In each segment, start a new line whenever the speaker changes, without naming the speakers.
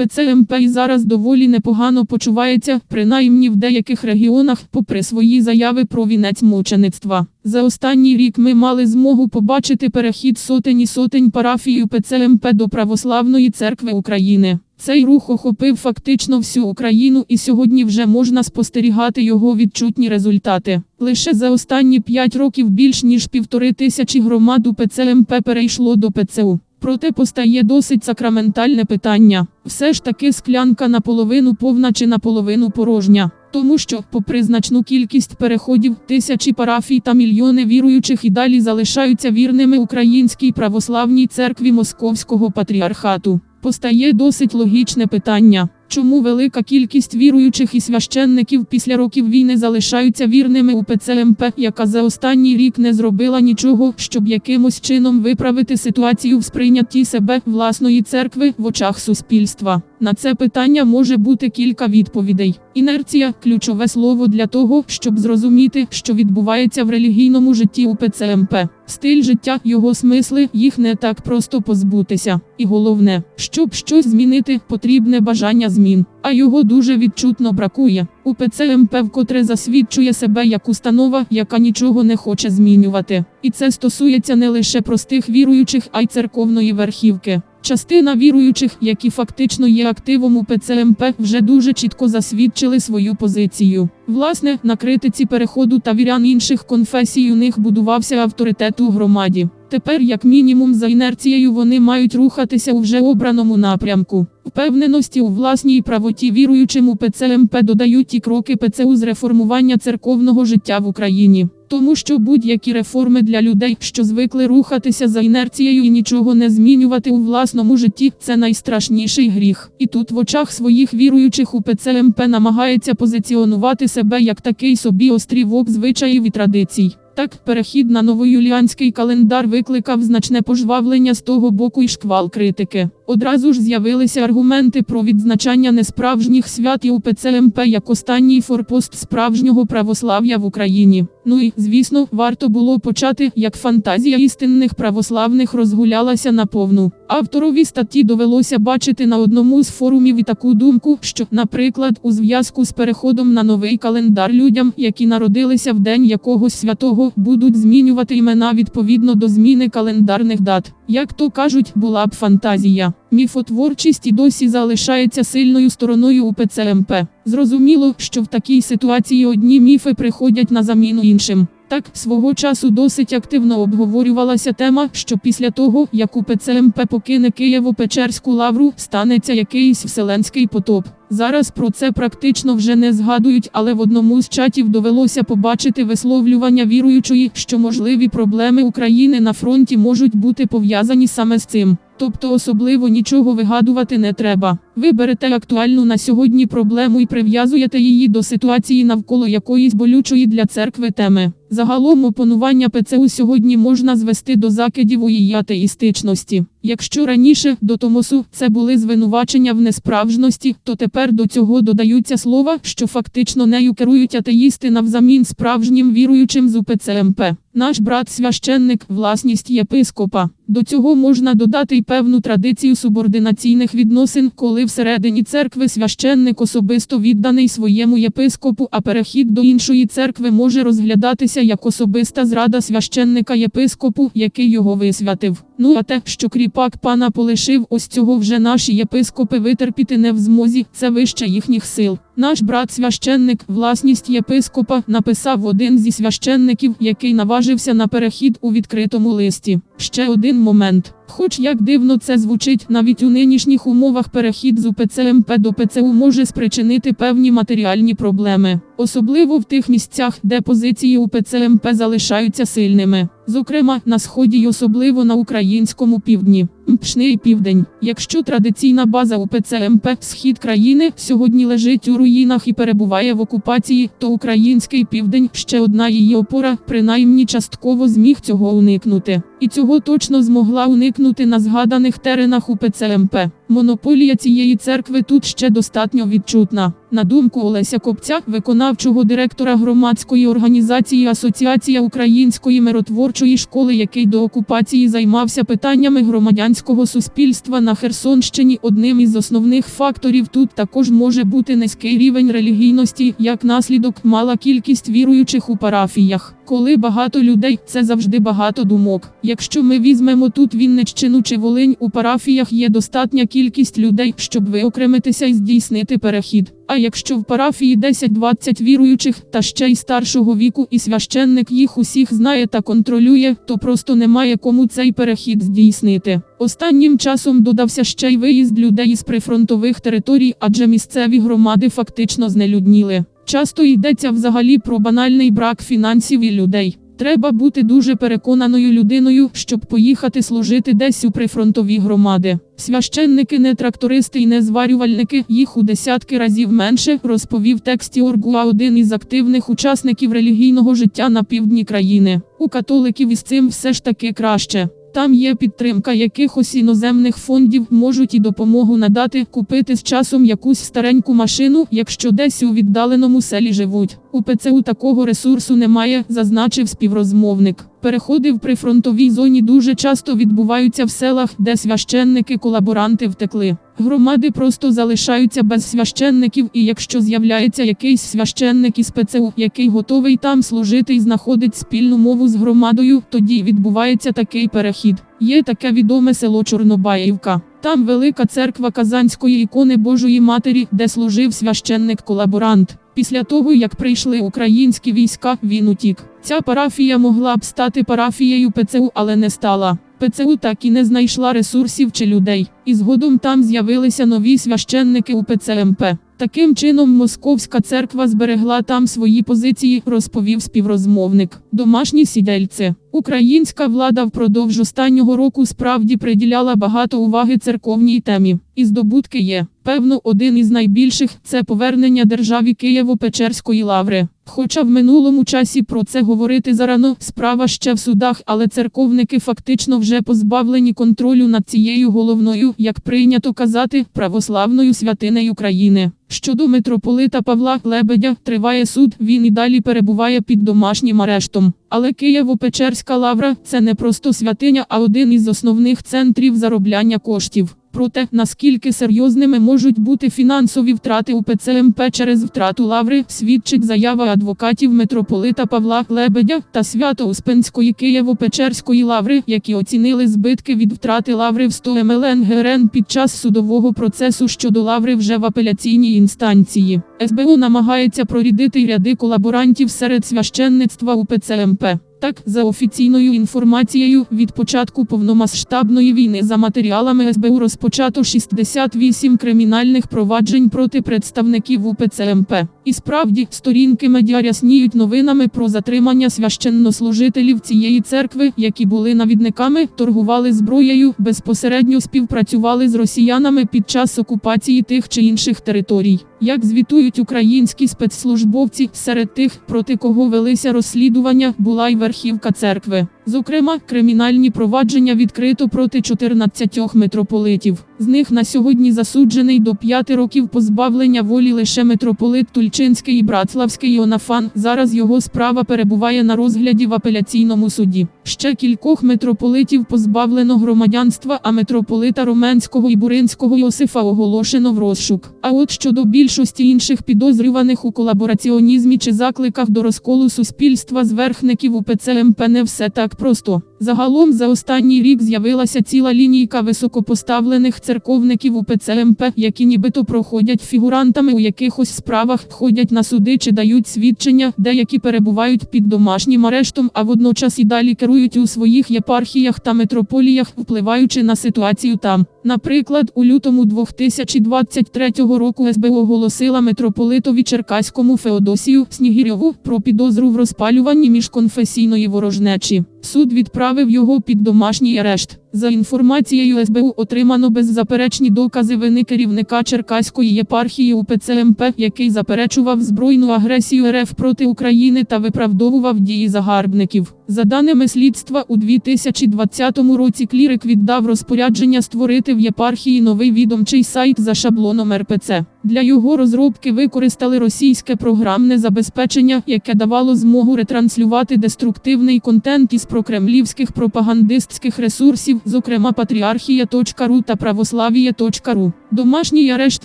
УПЦ МП і зараз доволі непогано почувається, принаймні в деяких регіонах, попри свої заяви про вінець мучеництва. За останній рік ми мали змогу побачити перехід сотень і сотень парафій УПЦ МП до Православної церкви України. Цей рух охопив фактично всю Україну і сьогодні вже можна спостерігати його відчутні результати. Лише за останні 5 років більш ніж півтори тисячі громад УПЦ МП перейшло до ПЦУ. Проте постає досить сакраментальне питання. Все ж таки склянка наполовину повна чи наполовину порожня. Тому що, попри значну кількість переходів, тисячі парафій та мільйони віруючих і далі залишаються вірними Українській православній церкві Московського патріархату. Постає досить логічне питання. Чому велика кількість віруючих і священників після років війни залишаються вірними у ПЦМП, яка за останній рік не зробила нічого, щоб якимось чином виправити ситуацію в сприйнятті себе власної церкви в очах суспільства? На це питання може бути кілька відповідей. Інерція ключове слово для того, щоб зрозуміти, що відбувається в релігійному житті у ПЦМП. Стиль життя, його смисли, їх не так просто позбутися. І головне, щоб щось змінити, потрібне бажання змін, а його дуже відчутно бракує. У ПЦМП вкотре засвідчує себе як установа, яка нічого не хоче змінювати. І це стосується не лише простих віруючих, а й церковної верхівки. Частина віруючих, які фактично є активом у ПЦМП, вже дуже чітко засвідчили свою позицію. Власне, на критиці переходу та вірян інших конфесій у них будувався авторитет у громаді. Тепер, як мінімум, за інерцією вони мають рухатися у вже обраному напрямку. Впевненості у власній правоті віруючим у ПЦМП додають і кроки ПЦУ з реформування церковного життя в Україні. Тому що будь-які реформи для людей, що звикли рухатися за інерцією і нічого не змінювати у власному житті, це найстрашніший гріх. І тут в очах своїх віруючих у ПЦМП намагається позиціонувати себе як такий собі острівок звичаїв і традицій. Так, перехід на новоюліанський календар викликав значне пожвавлення з того боку і шквал критики. Одразу ж з'явилися аргументи про відзначання несправжніх свят і УПЦ МП як останній форпост справжнього православ'я в Україні. Ну і, звісно, варто було почати, як фантазія істинних православних розгулялася наповну. Авторові статті довелося бачити на одному з форумів і таку думку, що, наприклад, у зв'язку з переходом на новий календар людям, які народилися в день якогось святого, будуть змінювати імена відповідно до зміни календарних дат. Як то кажуть, була б фантазія. Міфотворчість і досі залишається сильною стороною у ПЦМП. Зрозуміло, що в такій ситуації одні міфи приходять на заміну іншим. Так, свого часу досить активно обговорювалася тема, що після того, як у ПЦМП покине Києво-Печерську лавру, станеться якийсь вселенський потоп. Зараз про це практично вже не згадують, але в одному з чатів довелося побачити висловлювання віруючої, що можливі проблеми України на фронті можуть бути пов'язані саме з цим. Тобто особливо нічого вигадувати не треба. Ви берете актуальну на сьогодні проблему і прив'язуєте її до ситуації навколо якоїсь болючої для церкви теми. Загалом опанування ПЦУ сьогодні можна звести до закидів у її атеїстичності. Якщо раніше до Томосу це були звинувачення в несправжності, то тепер до цього додаються слова, що фактично нею керують атеїсти навзамін справжнім віруючим з УПЦ МП. Наш брат священник, власність єпископа. До цього можна додати й певну традицію субординаційних відносин, коли всередині церкви священник особисто відданий своєму єпископу, а перехід до іншої церкви може розглядатися як особиста зрада священника єпископу, який його висвятив. Ну а те, що кріпак пана полишив, ось цього вже наші єпископи витерпіти не в змозі, це вище їхніх сил. Наш брат священник, власність єпископа, написав один зі священників, який наважився на перехід у відкритому листі. Ще один момент. Хоч як дивно це звучить, навіть у нинішніх умовах перехід з УПЦ МП до ПЦУ може спричинити певні матеріальні проблеми, особливо в тих місцях, де позиції УПЦ МП залишаються сильними. Зокрема, на сході й особливо на українському півдні. Mpшний південь. Якщо традиційна база УПЦ МП схід країни сьогодні лежить у руїнах і перебуває в окупації, то український південь ще одна її опора, принаймні частково зміг цього уникнути. І цього точно змогла уникнути на згаданих теренах УПЦ МП. Монополія цієї церкви тут ще достатньо відчутна. На думку Олеся Копця, виконавчого директора громадської організації Асоціація Української миротворчої школи, який до окупації займався питаннями громадянського суспільства на Херсонщині, одним із основних факторів тут також може бути низький рівень релігійності, як наслідок мала кількість віруючих у парафіях. Коли багато людей, це завжди багато думок. Якщо ми візьмемо тут Вінниччину чи Волинь, у парафіях є достатня кількість людей, щоб виокремитися і здійснити перехід. А якщо в парафії 10-20 віруючих та ще й старшого віку, і священник їх усіх знає та контролює, то просто немає кому цей перехід здійснити. Останнім часом додався ще й виїзд людей із прифронтових територій, адже місцеві громади фактично знелюдніли. Часто йдеться взагалі про банальний брак фінансів і людей. Треба бути дуже переконаною людиною, щоб поїхати служити десь у прифронтові громади. Священники не трактористи і не зварювальники, їх у десятки разів менше, розповів тексті Оргуа один із активних учасників релігійного життя на півдні країни. У католиків із цим все ж таки краще. Там є підтримка якихось іноземних фондів, можуть і допомогу надати, купити з часом якусь стареньку машину, якщо десь у віддаленому селі живуть. У ПЦУ такого ресурсу немає, зазначив співрозмовник. Переходи в прифронтовій зоні дуже часто відбуваються в селах, де священники-колаборанти втекли. Громади просто залишаються без священників, і якщо з'являється якийсь священник із ПЦУ, який готовий там служити і знаходить спільну мову з громадою, тоді відбувається такий перехід. Є таке відоме село Чорнобаївка. Там велика церква Казанської ікони Божої Матері, де служив священник-колаборант. Після того, як прийшли українські війська, він утік. Ця парафія могла б стати парафією ПЦУ, але не стала. ПЦУ так і не знайшла ресурсів чи людей. І згодом там з'явилися нові священники у ПЦМП. Таким чином, Московська церква зберегла там свої позиції, розповів співрозмовник. Домашні сідельці. Українська влада впродовж останнього року справді приділяла багато уваги церковній темі. І здобутки є. Певно, один із найбільших це повернення державі Києво-Печерської лаври. Хоча в минулому часі про це говорити зарано, справа ще в судах, але церковники фактично вже позбавлені контролю над цією головною, як прийнято казати, православною святинею країни. Щодо митрополита Павла Лебедя, триває суд, він і далі перебуває під домашнім арештом. Але Києво-Печерська лавра це не просто святиня, а один із основних центрів заробляння коштів. Проте, наскільки серйозними можуть бути фінансові втрати у ПЦМП через втрату лаври, свідчить заява адвокатів митрополита Павла Лебедя та Свято-Успенської Києво-Печерської лаври, які оцінили збитки від втрати лаври в 100 МЛН ГРН під час судового процесу щодо лаври вже в апеляційній інстанції. СБУ намагається прорідити ряди колаборантів серед священництва у ПЦМП. Так, за офіційною інформацією, від початку повномасштабної війни за матеріалами СБУ розпочато 68 кримінальних проваджень проти представників УПЦ МП. І справді, сторінки медіа рясніють новинами про затримання священнослужителів цієї церкви, які були навідниками, торгували зброєю, безпосередньо співпрацювали з росіянами під час окупації тих чи інших територій. Як звітують українські спецслужбовці, серед тих, проти кого велися розслідування, була й верхівка церкви. Зокрема, кримінальні провадження відкрито проти 14 митрополитів. З них на сьогодні засуджений до 5 років позбавлення волі лише митрополит Тульчинський і Братславський Іонафан. Зараз його справа перебуває на розгляді в апеляційному суді. Ще кількох митрополитів позбавлено громадянства, а митрополита Роменського і Буринського Йосифа оголошено в розшук. А от щодо більшості інших підозрюваних у колабораціонізмі чи закликах до розколу суспільства зверхників у ПЦМП не все так просто. Загалом за останній рік з'явилася ціла лінійка високопоставлених церковників у ПЦМП, які нібито проходять фігурантами у якихось справах, ходять на суди чи дають свідчення, деякі перебувають під домашнім арештом, а водночас і далі керують у своїх єпархіях та митрополіях, впливаючи на ситуацію там. Наприклад, у лютому 2023 року СБУ оголосила митрополитові Черкаському Феодосію Снігірьову про підозру в розпалюванні міжконфесійної ворожнечі. Суд відправив його під домашній арешт. За інформацією СБУ отримано беззаперечні докази вини керівника Черкаської єпархії УПЦ МП, який заперечував збройну агресію РФ проти України та виправдовував дії загарбників. За даними слідства, у 2020 році клірик віддав розпорядження створити в єпархії новий відомчий сайт за шаблоном РПЦ. Для його розробки використали російське програмне забезпечення, яке давало змогу ретранслювати деструктивний контент із прокремлівських пропагандистських ресурсів, зокрема Патріархія.ру та Православія.ру. Домашній арешт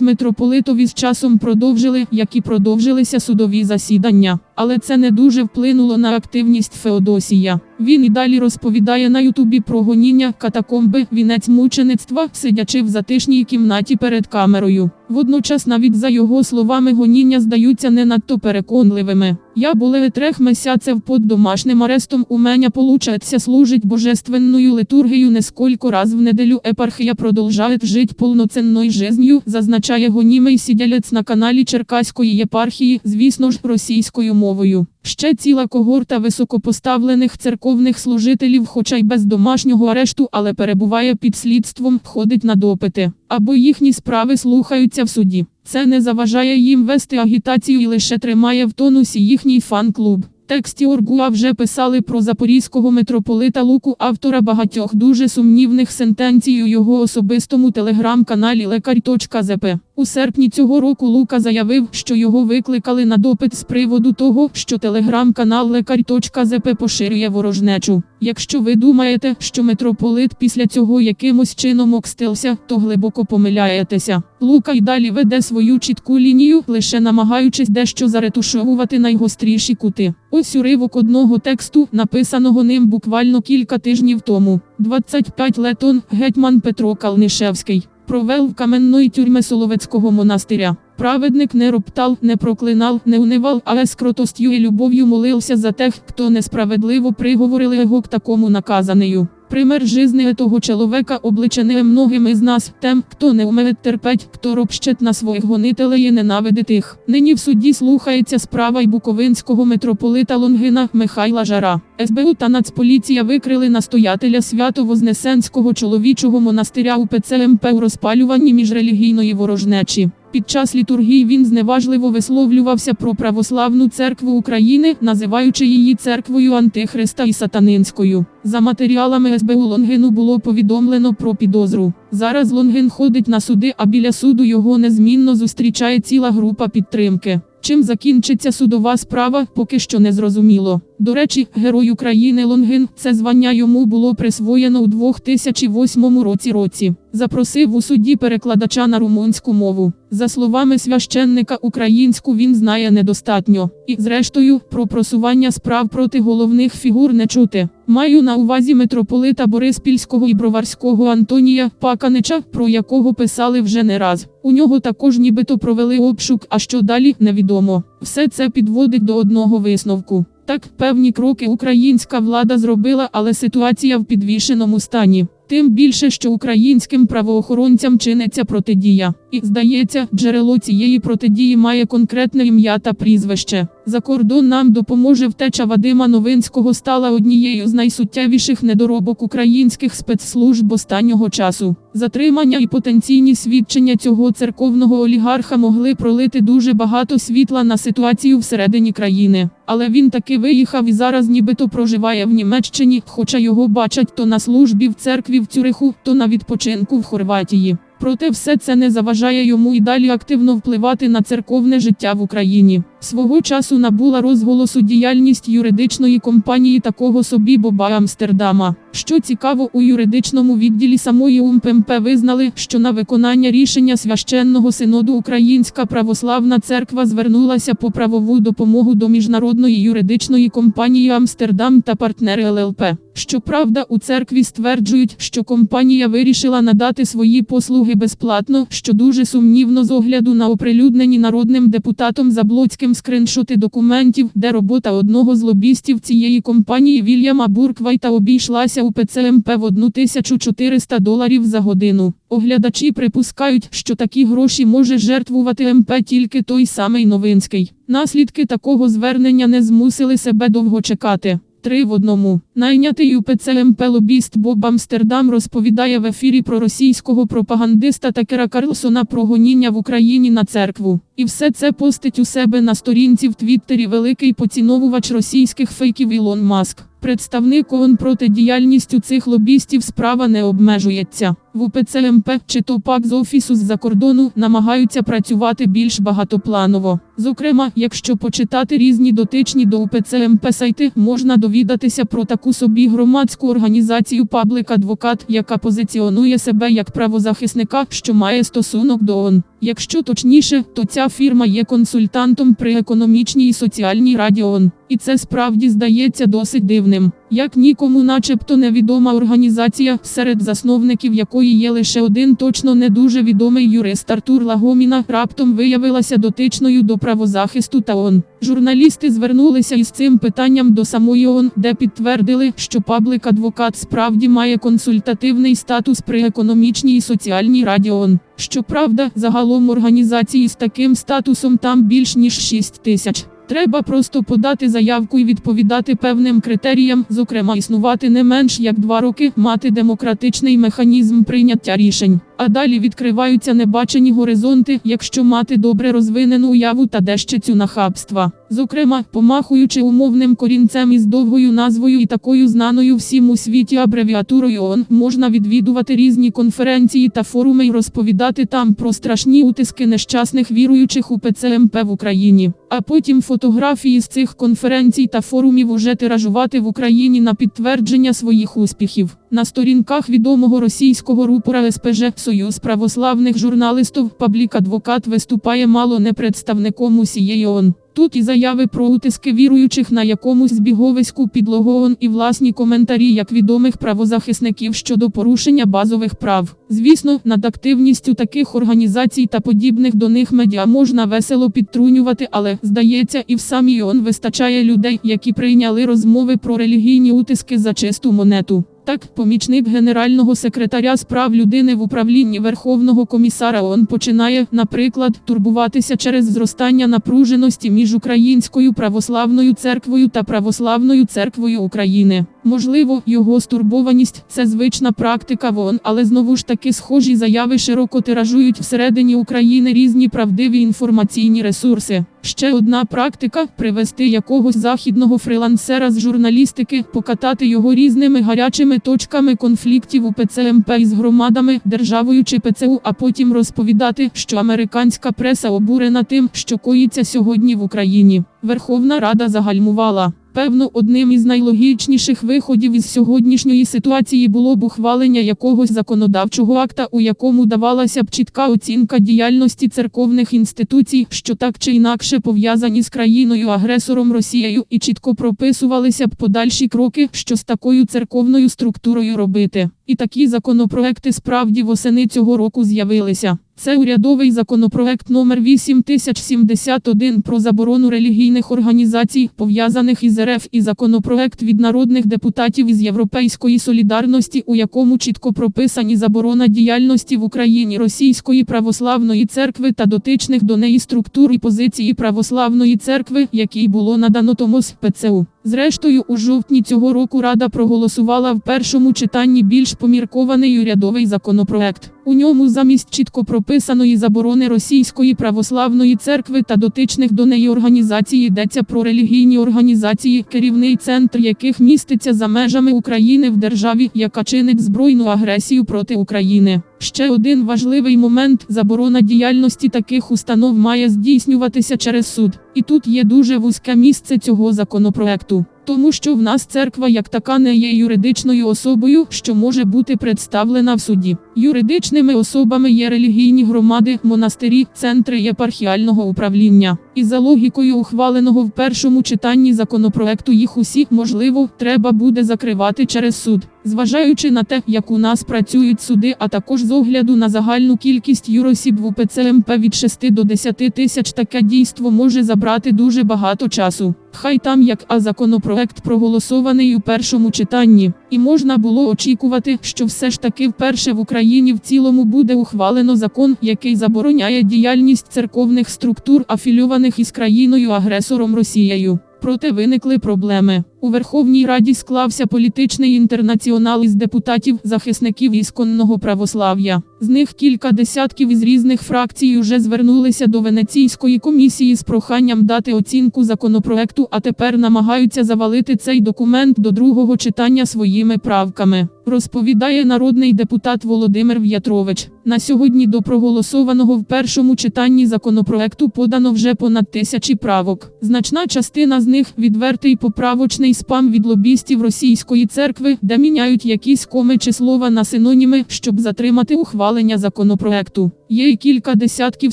митрополитові з часом продовжили, як і продовжилися судові засідання. Але це не дуже вплинуло на активність Феодосія. Він і далі розповідає на Ютубі про гоніння, катакомби, вінець мучеництва, сидячи в затишній кімнаті перед камерою. Водночас, навіть за його словами, гоніння здаються не надто переконливими. Я були трех месяцев под домашнім арестом. У мене получается служить божественною литургію несколько раз в неделю. Епархія продовжає жити повноцінною жизнью, зазначає гонімий сидялець на каналі Черкаської єпархії, звісно ж, російською мовою. Ще ціла когорта високопоставлених церковних служителів, хоча й без домашнього арешту, але перебуває під слідством, ходить на допити, або їхні справи слухаються в суді. Це не заважає їм вести агітацію і лише тримає в тонусі їхній фан-клуб. Тексті Оргуа вже писали про запорізького митрополита Луку, автора багатьох дуже сумнівних сентенцій у його особистому телеграм-каналі Лекарь.зп. У серпні цього року Лука заявив, що його викликали на допит з приводу того, що телеграм-канал Лекарь.зп поширює ворожнечу. Якщо ви думаєте, що митрополит після цього якимось чином окстився, то глибоко помиляєтеся. Лука й далі веде свою чітку лінію, лише намагаючись дещо заретушовувати найгостріші кути. Ось уривок одного тексту, написаного ним буквально кілька тижнів тому. 25 летон, гетьман Петро Калнишевський. Провел в каменної тюрми Соловецького монастиря. Праведник не роптал, не проклинав, не унивав, але з кротостю і любов'ю молився за тех, хто несправедливо приговорили його к такому наказанию. Пример жизни того чоловіка обличений многим із нас, тем, хто не вміє терпеть, хто ропщет на своїх гонителей і ненавидить їх. Нині в суді слухається справа й буковинського митрополита Лонгина Михайла Жара. СБУ та Нацполіція викрили настоятеля Свято-Вознесенського чоловічого монастиря у ПЦМП у розпалюванні міжрелігійної ворожнечі. Під час літургії він зневажливо висловлювався про православну церкву України, називаючи її церквою Антихриста і Сатанинською. За матеріалами СБУ Лонгину було повідомлено про підозру. Зараз Лонгин ходить на суди, а біля суду його незмінно зустрічає ціла група підтримки. Чим закінчиться судова справа, поки що не зрозуміло. До речі, Герой України Лонгин це звання йому було присвоєно у 2008 році році. Запросив у суді перекладача на румунську мову. За словами священника, українську він знає недостатньо. І, зрештою, про просування справ проти головних фігур не чути. Маю на увазі митрополита Бориспільського і Броварського Антонія Паканича, про якого писали вже не раз. У нього також нібито провели обшук, а що далі невідомо. Все це підводить до одного висновку. Так, певні кроки українська влада зробила, але ситуація в підвішеному стані. Тим більше, що українським правоохоронцям чиниться протидія. І, здається, джерело цієї протидії має конкретне ім'я та прізвище. За кордон нам допоможе втеча Вадима Новинського стала однією з найсуттєвіших недоробок українських спецслужб останнього часу. Затримання і потенційні свідчення цього церковного олігарха могли пролити дуже багато світла на ситуацію всередині країни. Але він таки виїхав і зараз нібито проживає в Німеччині, хоча його бачать то на службі в церкві в Цюриху, то на відпочинку в Хорватії. Проте все це не заважає йому і далі активно впливати на церковне життя в Україні. Свого часу набула розголосу діяльність юридичної компанії такого собі Боба Амстердама. Що цікаво, у юридичному відділі самої УМПМП визнали, що на виконання рішення священного синоду Українська православна церква звернулася по правову допомогу до міжнародної юридичної компанії Амстердам та партнери ЛЛП. Щоправда, у церкві стверджують, що компанія вирішила надати свої послуги безплатно, що дуже сумнівно з огляду на оприлюднені народним депутатом Заблоцьким скриншоти документів, де робота одного з лобістів цієї компанії Вільяма Бурквайта обійшлася у ПЦМП в 1400 доларів за годину. Оглядачі припускають, що такі гроші може жертвувати МП тільки той самий Новинський. Наслідки такого звернення не змусили себе довго чекати. Три в одному. Найнятий УПЦ МП лобіст Боб Амстердам розповідає в ефірі про російського пропагандиста Такера Карлсона про гоніння в Україні на церкву. І все це постить у себе на сторінці в Твіттері великий поціновувач російських фейків Ілон Маск. Представник ООН проти діяльністю цих лобістів справа не обмежується. В УПЦ МП чи то пак з офісу з-за кордону намагаються працювати більш багатопланово. Зокрема, якщо почитати різні дотичні до УПЦ МП сайти, можна довідатися про таку собі громадську організацію Паблик Адвокат, яка позиціонує себе як правозахисника, що має стосунок до ООН. Якщо точніше, то ця фірма є консультантом при економічній і соціальній раді ООН. І це справді здається досить дивним. Як нікому, начебто невідома організація, серед засновників якої є лише один точно не дуже відомий юрист Артур Лагоміна, раптом виявилася дотичною до правозахисту та ООН. Журналісти звернулися із цим питанням до самої ООН, де підтвердили, що паблик адвокат справді має консультативний статус при економічній і соціальній раді ООН. Щоправда, загалом організації з таким статусом там більш ніж 6 тисяч. Треба просто подати заявку і відповідати певним критеріям, зокрема існувати не менш як два роки, мати демократичний механізм прийняття рішень. А далі відкриваються небачені горизонти, якщо мати добре розвинену уяву та дещицю нахабства. Зокрема, помахуючи умовним корінцем із довгою назвою і такою знаною всім у світі абревіатурою ООН, можна відвідувати різні конференції та форуми і розповідати там про страшні утиски нещасних віруючих у ПЦМП в Україні. А потім фотографії з цих конференцій та форумів уже тиражувати в Україні на підтвердження своїх успіхів. На сторінках відомого російського рупора СПЖ Союз православних журналистів Паблік Адвокат виступає мало не представником усієї ООН. Тут і заяви про утиски віруючих на якомусь збіговиську підлоговон і власні коментарі як відомих правозахисників щодо порушення базових прав. Звісно, над активністю таких організацій та подібних до них медіа можна весело підтрунювати, але здається, і в самій ООН вистачає людей, які прийняли розмови про релігійні утиски за чисту монету. Так, помічник генерального секретаря справ людини в управлінні Верховного комісара ООН починає, наприклад, турбуватися через зростання напруженості між Українською православною церквою та Православною церквою України. Можливо, його стурбованість це звична практика в ООН, але знову ж таки схожі заяви широко тиражують всередині України різні правдиві інформаційні ресурси. Ще одна практика привести якогось західного фрилансера з журналістики, покатати його різними гарячими точками конфліктів у ПЦМП із громадами, державою чи ПЦУ, а потім розповідати, що американська преса обурена тим, що коїться сьогодні в Україні. Верховна Рада загальмувала. Певно, одним із найлогічніших виходів із сьогоднішньої ситуації було б ухвалення якогось законодавчого акта, у якому давалася б чітка оцінка діяльності церковних інституцій, що так чи інакше пов'язані з країною-агресором Росією, і чітко прописувалися б подальші кроки, що з такою церковною структурою робити. І такі законопроекти справді восени цього року з'явилися. Це урядовий законопроект номер 8071 про заборону релігійних організацій, пов'язаних із РФ, і законопроект від народних депутатів із Європейської солідарності, у якому чітко прописані заборона діяльності в Україні Російської православної церкви та дотичних до неї структур і позиції православної церкви, якій було надано Томос ПЦУ. Зрештою, у жовтні цього року Рада проголосувала в першому читанні більш поміркований урядовий законопроект. У ньому замість чітко прописаної заборони Російської православної церкви та дотичних до неї організацій йдеться про релігійні організації, керівний центр яких міститься за межами України в державі, яка чинить збройну агресію проти України. Ще один важливий момент заборона діяльності таких установ має здійснюватися через суд. І тут є дуже вузьке місце цього законопроекту. Тому що в нас церква як така не є юридичною особою, що може бути представлена в суді. Юридичними особами є релігійні громади, монастирі, центри єпархіального управління. І за логікою ухваленого в першому читанні законопроекту їх усі, можливо, треба буде закривати через суд. Зважаючи на те, як у нас працюють суди, а також з огляду на загальну кількість юросіб в УПЦ МП від 6 до 10 тисяч, таке дійство може забрати дуже багато часу. Хай там як а законопроект проголосований у першому читанні, і можна було очікувати, що все ж таки вперше в Україні в цілому буде ухвалено закон, який забороняє діяльність церковних структур, афільованих із країною агресором Росією. Проте виникли проблеми. У Верховній Раді склався політичний інтернаціонал із депутатів, захисників ісконного православ'я. З них кілька десятків із різних фракцій уже звернулися до Венеційської комісії з проханням дати оцінку законопроекту, а тепер намагаються завалити цей документ до другого читання своїми правками. Розповідає народний депутат Володимир В'ятрович. На сьогодні до проголосованого в першому читанні законопроекту подано вже понад тисячі правок. Значна частина з них відвертий поправочний спам від лобістів російської церкви, де міняють якісь коми чи слова на синоніми, щоб затримати ухвалення законопроекту. Є й кілька десятків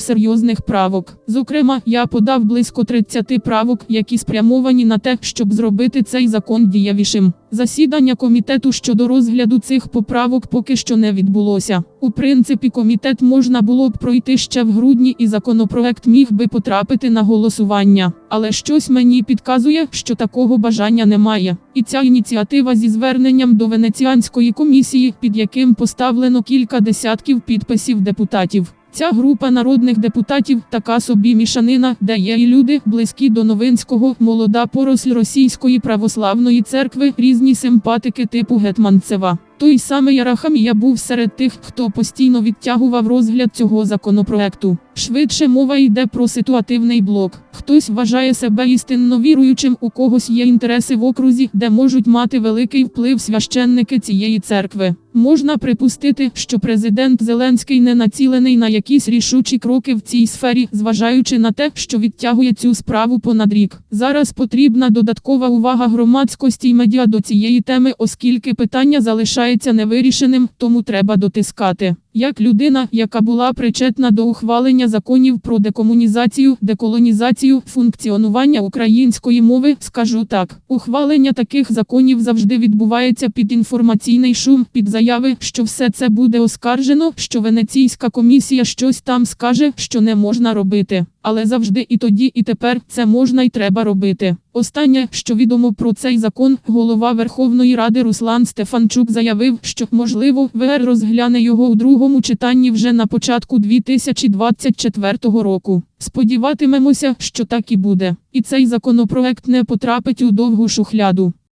серйозних правок. Зокрема, я подав близько 30 правок, які спрямовані на те, щоб зробити цей закон дієвішим. Засідання комітету щодо розгляду цих поправок поки що не відбулося. У принципі, комітет можна було б пройти ще в грудні, і законопроект міг би потрапити на голосування. Але щось мені підказує, що такого бажання немає. І ця ініціатива зі зверненням до Венеціанської комісії, під яким поставлено кілька десятків підписів депутатів. Ця група народних депутатів така собі мішанина, де є і люди, близькі до Новинського, молода поросль Російської православної церкви, різні симпатики типу Гетманцева. Той самий Арахамія був серед тих, хто постійно відтягував розгляд цього законопроекту. Швидше мова йде про ситуативний блок. Хтось вважає себе істинно віруючим, у когось є інтереси в окрузі, де можуть мати великий вплив священники цієї церкви. Можна припустити, що президент Зеленський не націлений на якісь рішучі кроки в цій сфері, зважаючи на те, що відтягує цю справу понад рік. Зараз потрібна додаткова увага громадськості й медіа до цієї теми, оскільки питання залишається невирішеним, тому треба дотискати. Як людина, яка була причетна до ухвалення законів про декомунізацію, деколонізацію, функціонування української мови, скажу так: ухвалення таких законів завжди відбувається під інформаційний шум, під заяви, що все це буде оскаржено, що Венеційська комісія щось там скаже, що не можна робити. Але завжди і тоді, і тепер це можна і треба робити. Останнє, що відомо про цей закон, голова Верховної Ради Руслан Стефанчук заявив, що можливо ВР розгляне його у другому читанні вже на початку 2024 року. Сподіватимемося, що так і буде. І цей законопроект не потрапить у довгу шухляду.